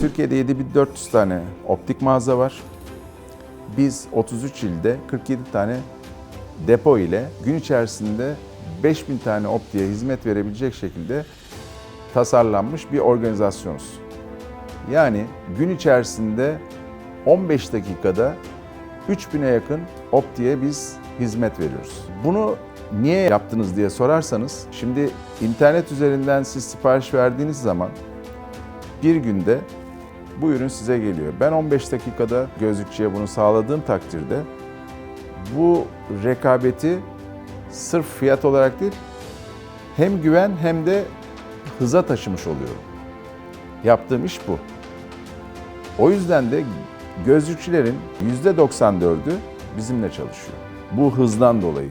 Türkiye'de 7400 tane optik mağaza var. Biz 33 ilde 47 tane depo ile gün içerisinde 5000 tane optiğe hizmet verebilecek şekilde tasarlanmış bir organizasyonuz. Yani gün içerisinde 15 dakikada 3000'e yakın optiğe biz hizmet veriyoruz. Bunu niye yaptınız diye sorarsanız, şimdi internet üzerinden siz sipariş verdiğiniz zaman bir günde bu ürün size geliyor. Ben 15 dakikada gözlükçüye bunu sağladığım takdirde bu rekabeti sırf fiyat olarak değil, hem güven hem de hıza taşımış oluyorum. Yaptığım iş bu. O yüzden de gözlükçülerin %94'ü bizimle çalışıyor. Bu hızdan dolayı.